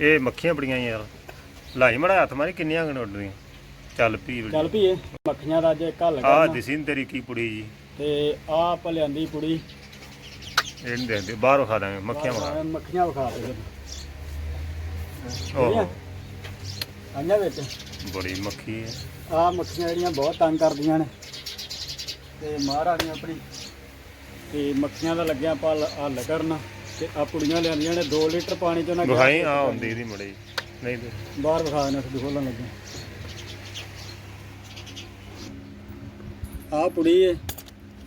ਇਹ ਮੱਖੀਆਂ ਬੜੀਆਂ ਯਾਰ। ਲਾਈ ਮੜਾ ਹੱਥ ਮਾਰੀ ਕਿੰਨੀਆਂ ਗਣ ਉੱਡਦੀਆਂ? ਚੱਲ ਪੀ ਚੱਲ ਪੀਏ। ਮੱਖੀਆਂ ਦਾ ਅੱਜ ਘੱਲ ਆ ਕਰਨਾ। ਦਿਸੀ ਨੀ ਤੇਰੀ ਕੀ ਪੁੜੀ ਜੀ। ਤੇ ਆ ਆਪਾਂ ਲਿਆਂਦੀ ਪੁੜੀ। ਇਹ ਨਹੀਂ ਦੇਖਦੇ ਬਾਹਰੋਂ ਖਾ ਦਾਂਗੇ ਮੱਖੀਆਂ ਬਣਾ ਮੱਖੀਆਂ ਵਿਖਾ ਦੇ ਓਹ। ਅੰਨਾ ਵਿੱਚ? ਬੜੀ ਮੱਖੀ ਹੈ। ਆ ਮੱਖੀਆਂ ਜਿਹੜੀਆਂ ਬਹੁਤ ਤੰਗ ਕਰਦੀਆਂ ਨੇ। ਤੇ ਮਹਾਰਾਣੀ ਆਪਣੀ ਤੇ ਮੱਖੀਆਂ ਦਾ ਲੱਗਿਆ ਆਪਾਂ ਹੱਲ ਕਰਨ। ਤੇ ਆ ਪੁੜੀਆਂ ਲਿਆਂਦੀਆਂ ਨੇ 2 ਲੀਟਰ ਪਾਣੀ ਚ ਉਹਨਾਂ ਵਿਖਾਈ ਆ ਹੁੰਦੀ ਇਹਦੀ ਮੜੀ। ਨਹੀਂ ਤੇ ਬਾਹਰ ਵਿਖਾ ਦੇਣਾ ਸਿੱਧੂ ਖੋਲਣ ਲੱਗੇ। ਆ ਪੁੜੀ ਏ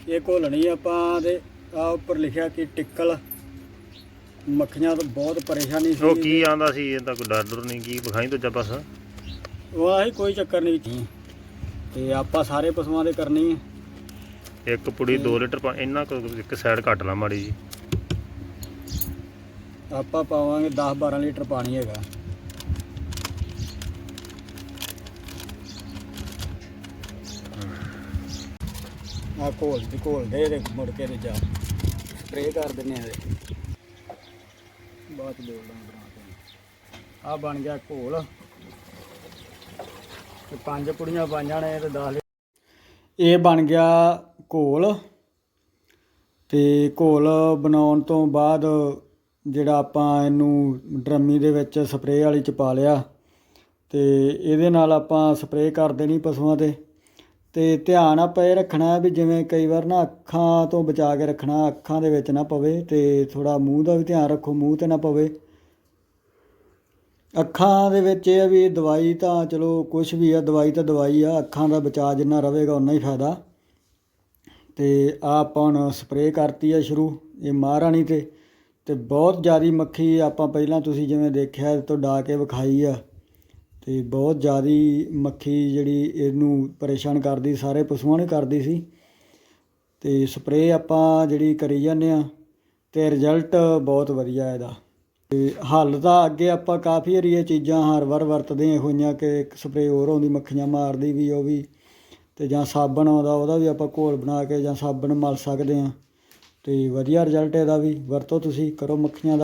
ਇਹ ਘੋਲਣੀ ਆਪਾਂ ਤੇ ਆ ਉੱਪਰ ਲਿਖਿਆ ਕਿ ਟਿੱਕਲ। ਮੱਖੀਆਂ ਤੋਂ ਬਹੁਤ ਪਰੇਸ਼ਾਨੀ ਸੀ। ਉਹ ਕੀ ਆਂਦਾ ਸੀ ਇਹ ਤਾਂ ਕੋਈ ਡਰ ਡਰ ਨਹੀਂ ਕੀ ਵਿਖਾਈ ਤੋਂ ਬਸ ਉਹ ਆਹੀ ਕੋਈ ਚੱਕਰ ਨਹੀਂ। ਤੇ ਆਪਾਂ ਸਾਰੇ ਪਸ਼ੂਆਂ ਦੇ ਕਰਨੀ ਹੈ ਇੱਕ ਪੁੜੀ 2 ਲੀਟਰ ਪਾ ਇੰਨਾ ਕੁ ਇੱਕ ਸਾਈਡ ਕੱਟ ਲਾ ਮਾੜੀ ਜੀ। ਆਪਾਂ ਪਾਵਾਂਗੇ 10 12 ਲੀਟਰ ਪਾਣੀ ਹੈਗਾ। ਆ ਘੋਲ ਤੇ ਘੋਲ ਦੇ ਤੇ ਮੁੜ ਕੇ ਤੇ ਜਾ ਸਪਰੇਅ ਕਰ ਦਿੰਨੇ ਆ ਇਹਦੇ। ਬੋਲਦਾ ਬਣਾ ਆ ਬਣ ਗਿਆ ਘੋਲ। ਤੇ ਪੰਜ ਕੁੜੀਆਂ ਪਾਈਆਂ ਨੇ ਤੇ 10 ਇਹ ਬਣ ਗਿਆ ਘੋਲ। ਤੇ ਘੋਲ ਬਣਾਉਣ ਤੋਂ ਬਾਅਦ ਜਿਹੜਾ ਆਪਾਂ ਇਹਨੂੰ ਡਰਮੀ ਦੇ ਵਿੱਚ ਸਪਰੇਅ ਵਾਲੀ ਚ ਪਾ ਲਿਆ ਤੇ ਇਹਦੇ ਨਾਲ ਆਪਾਂ ਸਪਰੇਅ ਕਰ ਦੇਣੀ ਪਸ਼ੂਆਂ ਤੇ। ਤੇ ਧਿਆਨ ਆਪਾਂ ਇਹ ਰੱਖਣਾ ਵੀ ਜਿਵੇਂ ਕਈ ਵਾਰ ਨਾ ਅੱਖਾਂ ਤੋਂ ਬਚਾ ਕੇ ਰੱਖਣਾ, ਅੱਖਾਂ ਦੇ ਵਿੱਚ ਨਾ ਪਵੇ ਤੇ ਥੋੜਾ ਮੂੰਹ ਦਾ ਵੀ ਧਿਆਨ ਰੱਖੋ, ਮੂੰਹ ਤੇ ਨਾ ਪਵੇ। ਅੱਖਾਂ ਦੇ ਵਿੱਚ ਇਹ ਆ ਵੀ ਦਵਾਈ ਤਾਂ ਚਲੋ ਕੁਝ ਵੀ ਆ, ਦਵਾਈ ਤਾਂ ਦਵਾਈ ਆ, ਅੱਖਾਂ ਦਾ ਬਚਾਅ ਜਿੰਨਾ ਰਹੇਗਾ ਉਨਾ ਹੀ ਫਾਇਦਾ। ਤੇ ਆ ਆਪਾਂ ਹੁਣ ਸਪਰੇਅ ਕਰਤੀ ਆ ਸ਼ੁਰੂ, ਇਹ ਮਹਾਰਾਣੀ ਤੇ। ਅਤੇ ਬਹੁਤ ਜ਼ਿਆਦਾ ਮੱਖੀ ਆਪਾਂ ਪਹਿਲਾਂ ਤੁਸੀਂ ਜਿਵੇਂ ਦੇਖਿਆ, ਇਹ ਤੋਂ ਡਾ ਕੇ ਵਿਖਾਈ ਆ। ਅਤੇ ਬਹੁਤ ਜ਼ਿਆਦਾ ਮੱਖੀ ਜਿਹੜੀ ਇਹਨੂੰ ਪਰੇਸ਼ਾਨ ਕਰਦੀ, ਸਾਰੇ ਪਸ਼ੂਆਂ ਨੂੰ ਕਰਦੀ ਸੀ। ਅਤੇ ਸਪਰੇਅ ਆਪਾਂ ਜਿਹੜੀ ਕਰੀ ਜਾਂਦੇ ਆ ਅਤੇ ਰਿਜ਼ਲਟ ਬਹੁਤ ਵਧੀਆ ਇਹਦਾ। ਅਤੇ ਹੱਲ ਤਾਂ ਅੱਗੇ ਆਪਾਂ ਕਾਫੀ ਵਾਰੀ ਇਹ ਚੀਜ਼ਾਂ ਹਰ ਵਾਰ ਵਰਤਦੇ ਇਹੋ ਜਿਹੀਆਂ ਕਿ ਇੱਕ ਸਪਰੇਅ ਹੋਰ ਆਉਂਦੀ, ਮੱਖੀਆਂ ਮਾਰਦੀ ਵੀ ਉਹ ਵੀ। ਅਤੇ ਜਾਂ ਸਾਬਣ ਆਉਂਦਾ, ਉਹਦਾ ਵੀ ਆਪਾਂ ਘੋਲ ਬਣਾ ਕੇ ਜਾਂ ਸਾਬਣ ਮਲ ਸਕਦੇ ਹਾਂ। ਅਤੇ ਵਧੀਆ ਰਿਜ਼ਲਟ ਇਹਦਾ ਵੀ ਵਰਤੋ ਤੁਸੀਂ ਕਰੋ ਮੱਖੀਆਂ ਦਾ।